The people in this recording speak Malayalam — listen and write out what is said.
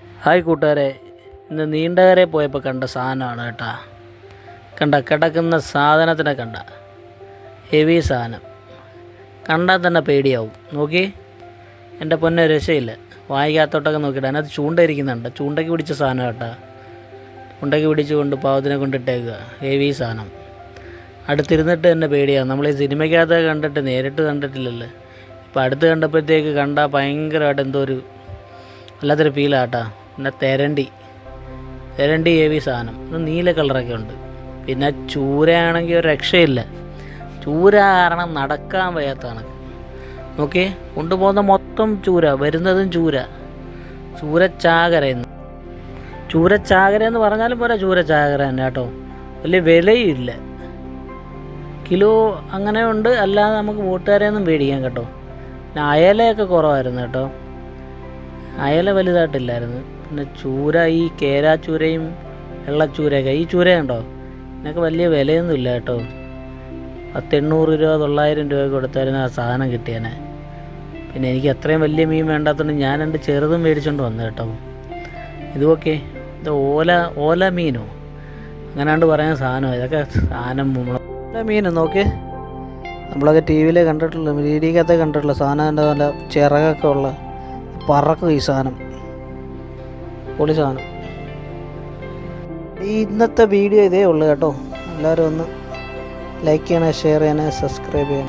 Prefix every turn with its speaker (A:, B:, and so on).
A: ഹായ് കൂട്ടുകാരെ ഇന്ന് നീണ്ടകരെ പോയപ്പോൾ കണ്ട സാധനമാണ് കേട്ടാ. കണ്ട കിടക്കുന്ന സാധനത്തിനെ കണ്ട. ഹെവി സാധനം. കണ്ടാൽ തന്നെ പേടിയാവും. നോക്കി. എന്റെ പൊന്നെ രക്ഷയില്ല. വായിക്കാത്തോട്ടൊക്കെ നോക്കിയിട്ട് അതിനകത്ത് ചൂണ്ട ഇരിക്കുന്നുണ്ട് ചൂണ്ടയ്ക്ക് പിടിച്ച സാധനം കേട്ടാ. ചൂണ്ടയ്ക്ക് പിടിച്ചുകൊണ്ട് പാവത്തിനെ കൊണ്ടിട്ടേക്കുക. ഹെവി സാധനം. അടുത്തിരുന്നിട്ട് തന്നെ പേടിയാവും നമ്മൾ ഈ സിനിമയ്ക്കകത്ത് കണ്ടിട്ട് നേരിട്ട് കണ്ടിട്ടില്ലല്ലോ. ഇപ്പം അടുത്ത് കണ്ടപ്പോഴത്തേക്ക് കണ്ടാൽ ഭയങ്കരമായിട്ട് എന്തോ ഒരു വല്ലാത്തൊരു ഫീലാട്ടാ പിന്നെ തെരണ്ടി. തെരണ്ടി ഹെവി സാധനം. ഇത് നീല കളറൊക്കെ ഉണ്ട്. പിന്നെ ചൂരയാണെങ്കിൽ ഒരു രക്ഷയില്ല. ചൂര കാരണം നടക്കാൻ വയ്യാത്താണ് നോക്കി കൊണ്ടുപോകുന്ന മൊത്തം ചൂര വരുന്നതും ചൂര. ചൂരച്ചാകര എന്ന് ചൂരച്ചാകര എന്ന് പറഞ്ഞാലും പോരാ ചൂരച്ചാകര തന്നെ കേട്ടോ വലിയ വിലയില്ല കിലോ അങ്ങനെ ഉണ്ട്. അല്ലാതെ നമുക്ക് കൂട്ടുകാരെയൊന്നും പേടിക്കാം കേട്ടോ. പിന്നെ അയലയൊക്കെ കുറവായിരുന്നു കേട്ടോ. അയല വലുതായിട്ടില്ലായിരുന്നു. പിന്നെ ചൂര ഈ കേരാ ചൂരയും വെള്ളച്ചൂരയൊക്കെ ഈ ചൂര ഉണ്ടോ? ഇതിനൊക്കെ വലിയ വിലയൊന്നും ഇല്ല കേട്ടോ. പത്തെണ്ണൂറ് രൂപ തൊള്ളായിരം രൂപ കൊടുത്തായിരുന്നു ആ സാധനം കിട്ടിയേനെ. പിന്നെ എനിക്ക് അത്രയും വലിയ മീൻ വേണ്ടാത്തതുകൊണ്ട് ഞാൻ രണ്ട് ചെറുതും മേടിച്ചുകൊണ്ട് വന്നു കേട്ടോ. ഇതുമൊക്കെ ഇത് ഓല ഓല മീനോ? അങ്ങനാണ്ട് പറയാൻ സാധനമോ. ഇതൊക്കെ സാധനം ഓല മീൻ നോക്കി നമ്മളൊക്കെ ടി വിയിൽ കണ്ടിട്ടുള്ള വീഡിയോക്കകത്ത് കണ്ടിട്ടുള്ള സാധനം നല്ല ചിറകൊക്കെ ഉള്ള പറക്കും ഈ സാധനം. പൊളി സാധനം. ഈ ഇന്നത്തെ വീഡിയോ ഇതേ ഉള്ളൂ കേട്ടോ. എല്ലാവരും ഒന്ന് ലൈക്ക് ചെയ്യണേ ഷെയർ ചെയ്യണേ സബ്സ്ക്രൈബ് ചെയ്യണേ.